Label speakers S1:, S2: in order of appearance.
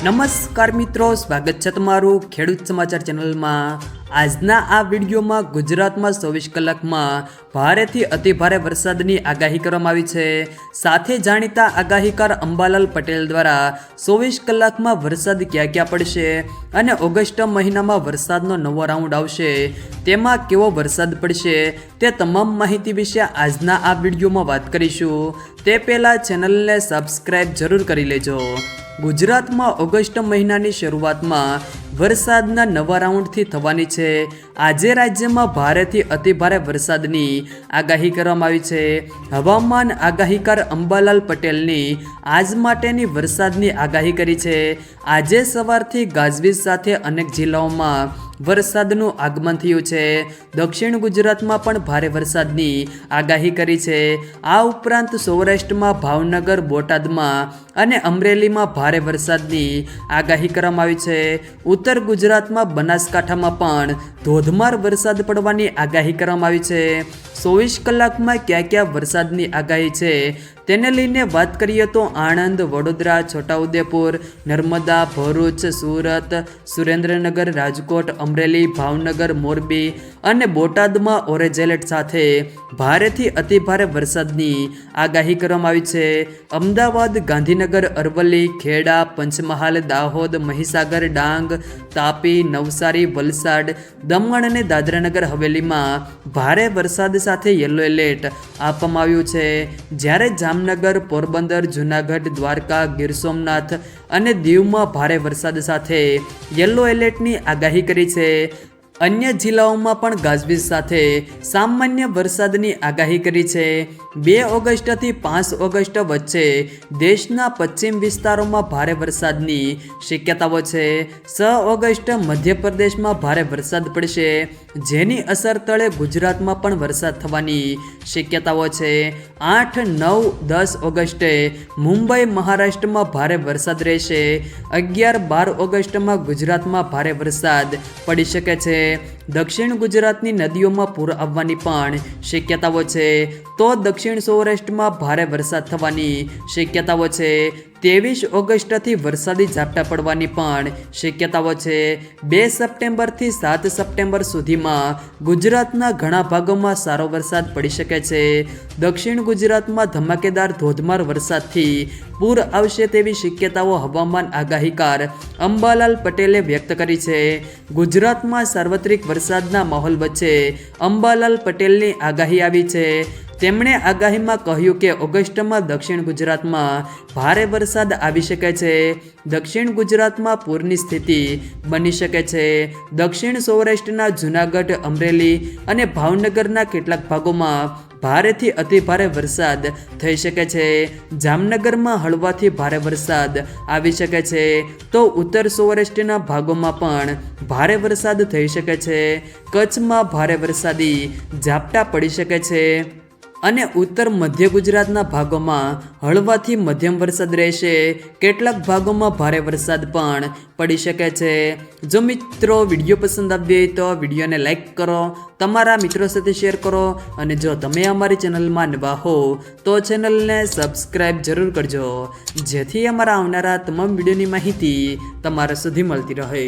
S1: નમસ્કાર મિત્રો, સ્વાગત છે તમારું ખેડૂત સમાચાર ચેનલમાં. આજના આ વિડીયોમાં ગુજરાતમાં ચોવીસ કલાકમાં ભારેથી અતિભારે વરસાદની આગાહી કરવામાં આવી છે. સાથે જાણીતા આગાહીકાર અંબાલાલ પટેલ દ્વારા ચોવીસ કલાકમાં વરસાદ ક્યાં ક્યાં પડશે અને ઓગસ્ટ મહિનામાં વરસાદનો નવો રાઉન્ડ આવશે, તેમાં કેવો વરસાદ પડશે, તે તમામ માહિતી વિશે આજના આ વિડીયોમાં વાત કરીશું. તે પહેલાં ચેનલને સબસ્ક્રાઈબ જરૂર કરી લેજો. ગુજરાતમાં ઓગસ્ટ મહિનાની શરૂઆતમાં વરસાદના નવા રાઉન્ડથી થવાની છે. આજે રાજ્યમાં ભારેથી અતિભારે વરસાદની આગાહી કરવામાં આવી છે. હવામાન આગાહીકાર અંબાલાલ પટેલની આજ માટેની વરસાદની આગાહી કરી છે. આજે સવારથી ગાજવીજ સાથે અનેક જિલ્લાઓમાં વરસાદનું આગમન થયું છે. દક્ષિણ ગુજરાતમાં પણ ભારે વરસાદની આગાહી કરી છે. આ ઉપરાંત સૌરાષ્ટ્રમાં ભાવનગર, બોટાદમાં અને અમરેલીમાં ભારે વરસાદની આગાહી કરવામાં આવી છે. ઉત્તર ગુજરાતમાં બનાસકાંઠામાં પણ ધોધમાર વરસાદ પડવાની આગાહી કરવામાં આવી છે. ચોવીસ કલાકમાં ક્યાં ક્યાં વરસાદની આગાહી છે તેને લઈને વાત કરીએ તો આણંદ, વડોદરા, છોટાઉદેપુર, નર્મદા, ભરૂચ, સુરત, સુરેન્દ્રનગર, રાજકોટ, અમરેલી, ભાવનગર, મોરબી અને બોટાદમાં ઓરેન્જ એલર્ટ સાથે ભારેથી અતિભારે વરસાદની આગાહી કરવામાં આવી છે. અમદાવાદ, ગાંધીનગર, અરવલ્લી, ખેડા, પંચમહાલ, દાહોદ, મહીસાગર, ડાંગ, તાપી, નવસારી, વલસાડ, દમણ અને દાદરાનગર હવેલીમાં ભારે વરસાદ સાથે યલો એલર્ટ આપવામાં આવ્યું છે. જ્યારે જામનગર, પોરબંદર, જૂનાગઢ, દ્વારકા, ગીર સોમનાથ અને દીવમાં ભારે વરસાદ સાથે યલો એલર્ટની આગાહી કરી છે. અન્ય જિલ્લાઓમાં પણ ગાજવીજ સાથે સામાન્ય વરસાદની આગાહી કરી છે. બે ઓગસ્ટથી પાંચ ઓગસ્ટ વચ્ચે દેશના પશ્ચિમ વિસ્તારોમાં ભારે વરસાદની શક્યતાઓ છે. છ ઓગસ્ટ મધ્યપ્રદેશમાં ભારે વરસાદ પડશે. જેની અસર તળે ગુજરાતમાં પણ વરસાદ થવાની શક્યતાઓ છે. આઠ, નવ, દસ ઓગસ્ટે મુંબઈ, મહારાષ્ટ્રમાં ભારે વરસાદ રહેશે. અગિયાર, બાર ઓગસ્ટમાં ગુજરાતમાં ભારે વરસાદ પડી શકે છે. દક્ષિણ ગુજરાતની નદીઓમાં પૂર આવવાની પણ શક્યતાઓ છે. તો દક્ષિણ સૌરાષ્ટ્રમાં ભારે વરસાદ થવાની શક્યતાઓ છે. ત્રેવીસ ઓગસ્ટથી વરસાદી ઝાપટા પડવાની પણ શક્યતાઓ છે. બે સપ્ટેમ્બરથી સાત સપ્ટેમ્બર સુધીમાં ગુજરાતના ઘણા ભાગોમાં સારો વરસાદ પડી શકે છે. દક્ષિણ ગુજરાતમાં ધમાકેદાર ધોધમાર વરસાદથી પૂર આવશે તેવી શક્યતાઓ હવામાન આગાહીકાર અંબાલાલ પટેલે વ્યક્ત કરી છે. ગુજરાતમાં સાર્વત્રિક વરસાદના માહોલ વચ્ચે અંબાલાલ પટેલની આગાહી આવી છે. તેમણે આગાહીમાં કહ્યું કે ઓગસ્ટમાં દક્ષિણ ગુજરાતમાં ભારે વરસાદ આવી શકે છે. દક્ષિણ ગુજરાતમાં પૂરની સ્થિતિ બની શકે છે. દક્ષિણ સૌરાષ્ટ્રના જૂનાગઢ, અમરેલી અને ભાવનગરના કેટલાક ભાગોમાં ભારેથી અતિભારે વરસાદ થઈ શકે છે. જામનગરમાં હળવાથી ભારે વરસાદ આવી શકે છે. તો ઉત્તર સૌરાષ્ટ્રના ભાગોમાં પણ ભારે વરસાદ થઈ શકે છે. કચ્છમાં ભારે વરસાદી ઝાપટા પડી શકે છે. અને ઉત્તર મધ્ય ગુજરાતના ભાગોમાં હળવાથી મધ્યમ વરસાદ રહેશે. કેટલાક ભાગોમાં ભારે વરસાદ પણ પડી શકે છે. જો મિત્રો વીડિયો પસંદ આવ્યો હોય તો વિડીયોને લાઈક કરો, તમારા મિત્રો સાથે શેર કરો અને જો તમે અમારી ચેનલમાં નવા હો તો ચેનલને સબસ્ક્રાઈબ જરૂર કરજો. જેથી અમારા આવનારા તમામ વિડીયોની માહિતી તમારા સુધી મળતી રહે.